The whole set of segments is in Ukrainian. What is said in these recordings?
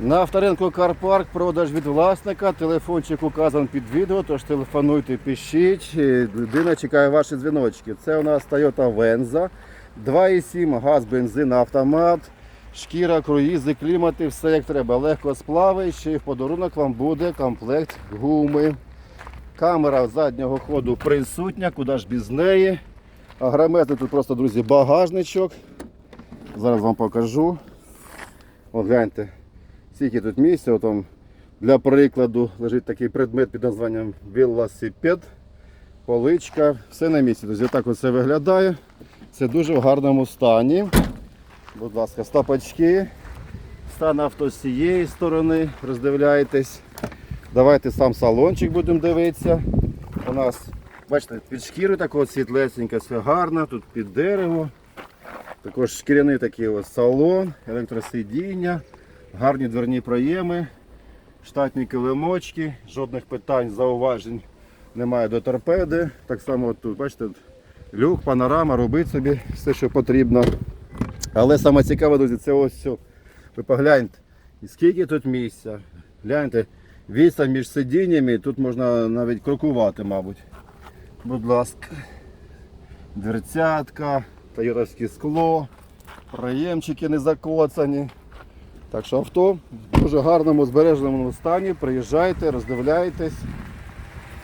На авторинку Карпарк продаж від власника. Телефончик указан під відео, тож телефонуйте, пишіть. Е, Людина чекає ваші дзвіночки. Це у нас Toyota Venza, 2,7, газ, бензин, автомат, шкіра, круїзи, клімати, все як треба. Легко сплави. Ще й в подарунок вам буде комплект гуми. Камера заднього ходу присутня, куди ж без неї. Агрометр тут просто, друзі, багажничок. Зараз вам покажу. От гляньте, скільки тут місця. Там, для прикладу лежить такий предмет під названням велосипед, поличка, все на місці. Друзі, так оце виглядає. Це дуже в гарному стані. Будь ласка, стопочки. Стан авто з цієї сторони, роздивляйтесь. Давайте сам салончик будемо дивитися. У нас, бачите, під шкірою такого світлесенька, все гарно, тут під дерево. Також шкіряний такий ось салон, електросидіння, гарні дверні проєми, штатні килимочки, жодних питань, зауважень немає до торпеди. Так само тут, бачите, люк, панорама, робить собі все, що потрібно. Але саме цікаве, друзі, це ось все. Ви погляньте, скільки тут місця. Гляньте, відстань між сидіннями, тут можна навіть крокувати, мабуть. Будь ласка. Дверцятка, тайровське скло, проємчики не закоцані. Так що авто в дуже гарному збереженому стані. Приїжджайте, роздивляйтесь.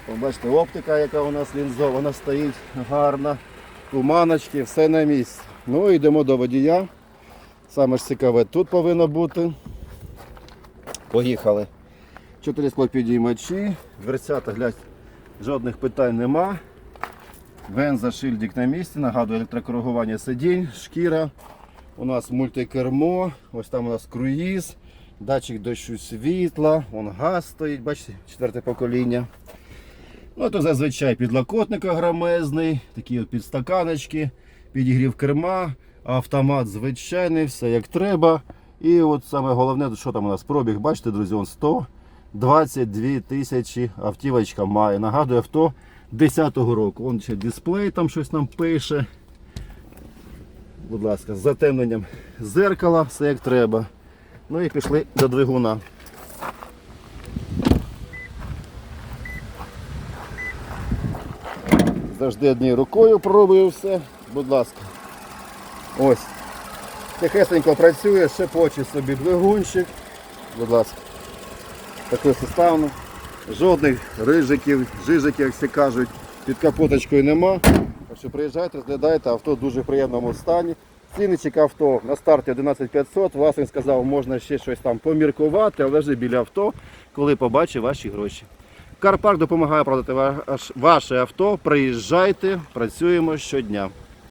Побачите, оптика, яка у нас лінзована стоїть гарна. Туманочки, все на місці. Ну йдемо до водія. Саме ж цікаве тут повинно бути. Поїхали. Чотири склопідіймачі, дверцята, глядь, жодних питань нема. Венза шильдик на місці, нагадую, електрокоригування сидінь, шкіра. У нас мультикермо, ось там у нас круїз, датчик дощу світла, вон газ стоїть, бачите, четверте покоління. Ну, то зазвичай підлокотник огромезний, такі от підстаканочки, підігрів керма, автомат звичайний, все як треба. І от саме головне, що там у нас пробіг, бачите, друзі, он 122 тисячі автівочка має. Нагадую, авто 10-го року. Вон ще дисплей там щось нам пише. Будь ласка, з затемненням зеркала, все як треба. Ну і пішли до двигуна. Завжди однією рукою пробую все. Будь ласка. Ось. Тихесенько працює, шепоче собі двигунчик. Будь ласка. Такий составно. Жодних рижиків, жижиків, як всі кажуть, під капоточкою нема. Так що приїжджайте, розглядайте, авто в дуже приємному стані. Цінничок авто на старті 11500. Власник сказав, можна ще щось там поміркувати, але вже біля авто, коли побачить ваші гроші. Карпарк допомагає продати ваше авто. Приїжджайте, працюємо щодня.